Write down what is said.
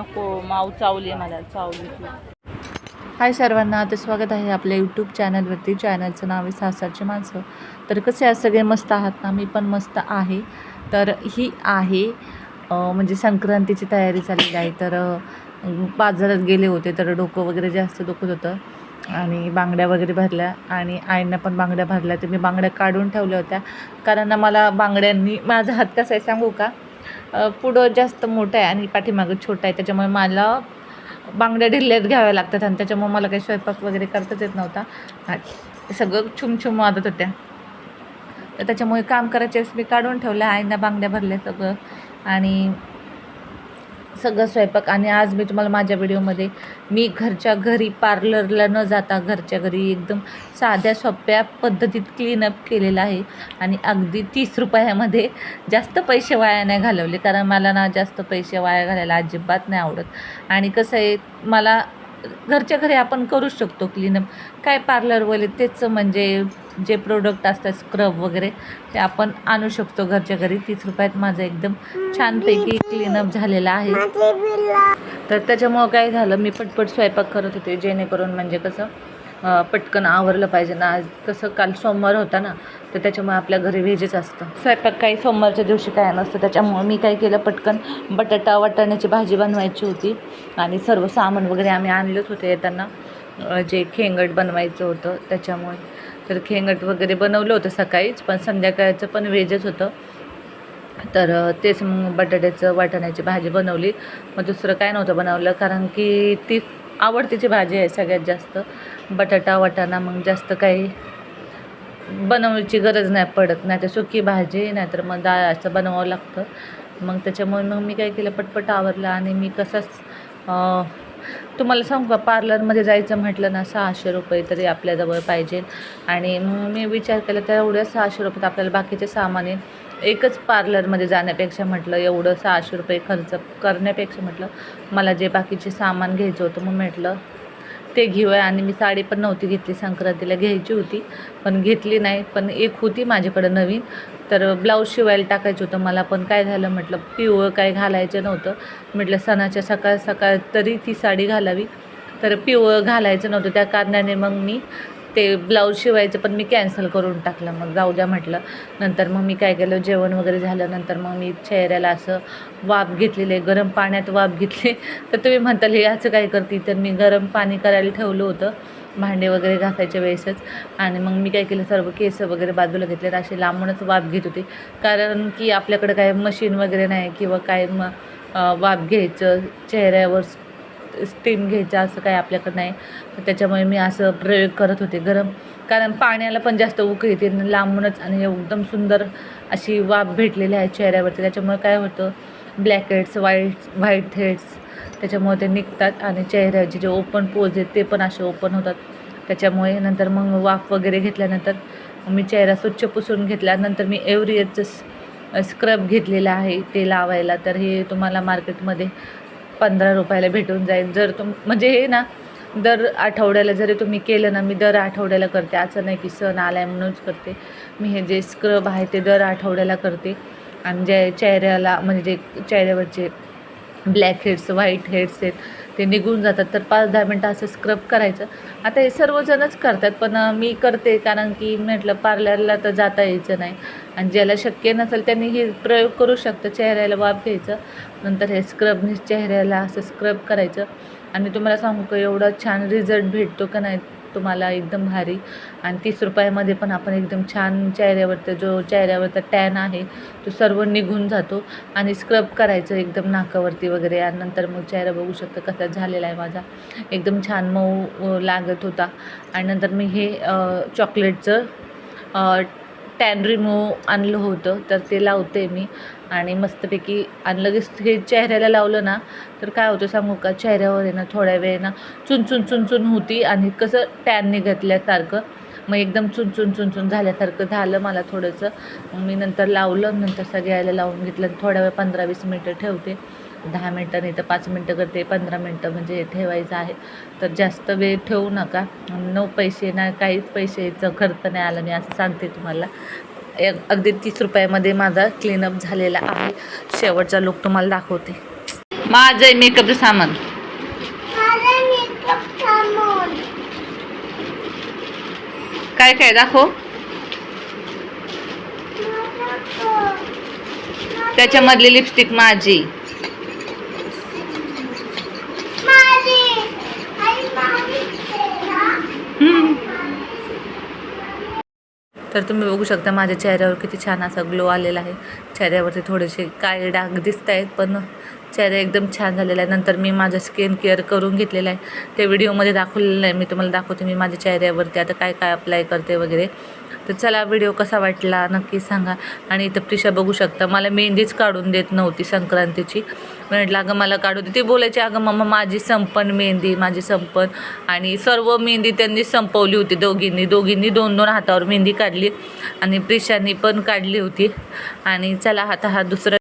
नको माऊ चावली मला चावली ती. हाय सर्वांना आता स्वागत आहे आपल्या यूट्यूब चॅनलवरती चॅनलचं नाव आहे सासाची माणसं. तर कसे आज सगळे मस्त आहात ना? मी पण मस्त आहे. तर ही आहे म्हणजे संक्रांतीची तयारी चाललेली आहे. तर बाजारात गेले होते तर डोकं वगैरे जास्त दुखत होतं. आणि बांगड्या वगैरे भरल्या आणि आईंना पण बांगड्या भरल्या. तर मी बांगड्या काढून ठेवल्या होत्या. कारण मला बांगड्यांनी माझा हात कसा आहे सांगू का? पुढं जास्त मोठं आहे आणि पाठीमागं छोटं आहे. त्याच्यामुळे मला बांगड्या ढिल्ल्यात घ्याव्या लागतात आणि त्याच्यामुळे मला काही स्वयंपाक वगैरे करताच येत नव्हता. सगळं छुमछुम वाजत होत्या. तर त्याच्यामुळे काम करायचे मी काढून ठेवल्या आईंना बांगड्या भरल्या सगळं. आणि सगळं स्वयंपाक आणि आज मी तुम्हाला माझ्या व्हिडिओमध्ये मी घरच्या घरी पार्लरला न जाता घरच्या घरी एकदम साध्या सोप्या पद्धतीत क्लीनअप केलेलं आहे. आणि अगदी तीस रुपयामध्ये जास्त पैसे वाया नाही घालवले कारण मला ना जास्त पैसे वाया घालायला अजिबात नाही आवडत. आणि कसं आहे मला घरच्या घरी आपण करू शकतो क्लीनअप काय पार्लरवाले तेच म्हणजे जे प्रोडक्ट असतात स्क्रब वगैरे ते आपण आणू शकतो घरच्या घरी. तीस रुपयात माझं एकदम छानपैकी क्लीनअप झालेलं आहे. तर त्याच्यामुळं काय झालं मी पटपट स्वयंपाक करत होते जेणेकरून म्हणजे कसं पटकन आवरलं पाहिजे ना. आज कसं काल सोमवार होता ना तर त्याच्यामुळे आपल्या घरी व्हेजच असतं. स्वयंपाक काही सोमवारच्या दिवशी काय नसतं. त्याच्यामुळं मी काय केलं पटकन बटाटा वाटाण्याची भाजी बनवायची होती आणि सर्व सामान वगैरे आम्ही आणलंच होते. येताना जे खेंगट बनवायचं होतं त्याच्यामुळे तर खेंगट वगैरे बनवलं होतं सकाळीच पण संध्याकाळचं पण व्हेजच होतं. तर तेच मग बटाट्याचं वाटाण्याची भाजी बनवली. मग दुसरं काय नव्हतं बनवलं कारण की ती आवडतीची भाजी आहे सगळ्यात जास्त. बटाटा वाटाणा मग जास्त काही बनवायची गरज नाही पडत. नाही तर सुकी भाजी नाहीतर मग डाळ असं बनवावं लागतं. मग त्याच्यामुळे मग मी काय केलं पटपट आवरलं आणि मी कसंच तुम्हाला सांगू का पार्लरमध्ये जायचं म्हटलं ना सहाशे रुपये तरी आपल्याजवळ पाहिजे. आणि मी विचार केला तर एवढ्या सहाशे रुपयात आपल्याला बाकीचे सामान आहे एकच पार्लरमध्ये जाण्यापेक्षा म्हटलं एवढं सहाशे रुपये खर्च करण्यापेक्षा म्हटलं मला जे बाकीचे सामान घ्यायचं होतं मग म्हटलं ते घेऊया. आणि मी साडी पण नव्हती घेतली संक्रांतीला घ्यायची होती. पण घेतली नाही पण एक होती माझ्याकडं नवीन. तर ब्लाऊज शिवायला टाकायचं होतं. मला पण काय झालं म्हटलं पिवळं काय घालायचं नव्हतं. म्हटलं सणाच्या सकाळ सकाळ तरी ती साडी घालावी. तर पिवळं घालायचं नव्हतं. त्या कारणाने मग मी ते ब्लाऊज शिवायचं पण मी कॅन्सल करून टाकलं. मग जाऊ द्या म्हटलं. नंतर मग मी काय केलं जेवण वगैरे झालं नंतर मग मी चेहऱ्याला असं वाफ घेतलेले गरम पाण्यात वाफ घेतली तर तुम्ही म्हणताल हे असं काय करते? तर मी गरम पाणी करायला ठेवलं होतं. भांडे वगैरे घासायच्या वेळेसच. आणि मग मी काय केलं सर्व केस वगैरे बाजूला घेतले तर असे लांबूनच वाफ घेत होते. कारण की आपल्याकडं काय मशीन वगैरे नाही किंवा काय मग वाफ घ्यायचं चेहऱ्यावर स्टीम घ्यायचं असं काय आपल्याकडं नाही. तर त्याच्यामुळे मी असं प्रयोग करत होते गरम. कारण पाण्याला पण जास्त उक येते लांबूनच आणि एकदम सुंदर अशी वाफ भेटलेली आहे चेहऱ्यावरती. त्याच्यामुळे काय होतं black heads white white heads त्याच्यामुळे ते निघतात आणि चेहऱ्याचे जे ओपन पोज आहेत ते पण असे ओपन होतात. त्याच्यामुळे नंतर मग वाफ वगैरे घेतल्यानंतर मी चेहरा स्वच्छ पुसून घेतल्यानंतर मी एव्हरीएचचं स्क्रब घेतलेलं आहे ते लावायला. तर हे तुम्हाला मार्केटमध्ये पंधरा रुपयाला भेटून जाईल. जर तुम म्हणजे हे ना दर आठवड्याला जरी तुम्ही केलं ना मी दर आठवड्याला करते. असं नाही की सण आला आहे म्हणूनच करते. मी हे जे स्क्रब आहे ते दर आठवड्याला करते. आणि जे चेहऱ्याला म्हणजे जे चेहऱ्यावरचे ब्लॅक हेड्स व्हाईट हेड्स आहेत ते निघून जातात. तर पाच दहा मिनटं असं स्क्रब करायचं. आता हे सर्वजणच करतात पण मी करते कारण की म्हटलं पार्लरला तर जाता यायचं नाही. आणि ज्याला शक्य नसेल त्यांनी हे प्रयोग करू शकतं चेहऱ्याला वाफ घ्यायचं. नंतर हे स्क्रबने चेहऱ्याला असं स्क्रब करायचं. आणि तुम्हाला सांगू का एवढा छान रिझल्ट भेटतो का नाही तुम्हाला एकदम भारी. आणि तीस रुपयामध्ये पण आपण एकदम छान चेहऱ्यावरचा जो चेहऱ्यावरचा टॅन आहे तो सर्व निघून जातो. आणि स्क्रब करायचं एकदम नाकावरती वगैरे आणि नंतर मग चेहरा बघू शकता कसा झालेला आहे माझा. एकदम छान मऊ लागत होता. आणि नंतर मी हे चॉकलेटचं टॅन रिमूव्ह आणलं होतं तर ते लावते मी. आणि मस्तपैकी आणि लगेच हे चेहऱ्याला लावलं ना तर काय होतं सांगू का? चेहऱ्यावर आहे ना थोड्या वेळ ना चुनचुन चुन होती आणि कसं टॅन निघतल्यासारखं मग एकदम चुनचुन चुनचुन झाल्यासारखं झालं मला थोडंसं. मग मी नंतर लावलं नंतर सगळ्याला लावून घेतलं थोड्या वेळ पंधरा वीस मिनटं ठेवते. दहा मिनटं नाही तर पाच मिनटं करते पंधरा मिनटं म्हणजे ठेवायचं आहे. तर जास्त वेळ ठेवू नका. नो पैसे ना काहीच पैसेचं खर्च नाही आला मी असं सांगते तुम्हाला. एक अगदी तीस रुपयामध्ये माझा क्लीनअप झालेला आहे. शेवटचा लुक तुम्हाला दाखवते. माझं मेकअपचं सामान. काय काय दाखव. त्याच्यामधली लिपस्टिक माझी. तर तुम्ही बघू शकता माझ्या चेहऱ्यावर किती छान असा ग्लो आलेला आहे. चेहऱ्यावरती थोडेसे काळे डाग दिसत आहेत पण चेहरा एकदम छान झालेला आहे. नंतर मी माझं स्किन केअर करून घेतलेलं आहे. ते व्हिडिओमध्ये दाखवलेलं आहे मी तुम्हाला दाखवते मी माझ्या चेहऱ्यावरती आता काय काय अप्लाय करते वगैरे. तर चला व्हिडिओ कसा वाटला नक्की सांगा. आणि इथं प्रिशा बघू शकता मला मेहंदीच काढून देत नव्हती संक्रांतीची. म्हटलं अगं मला काढू दे. ती बोलायची अगं मम्मा माझी संपन मेहंदी माझी संपन. आणि सर्व मेहंदी त्यांनी संपवली होती दोघींनी. दोघींनी दोन दोन हातावर मेहंदी काढली आणि प्रिशानी पण काढली होती. आणि चला हात हा दुसरा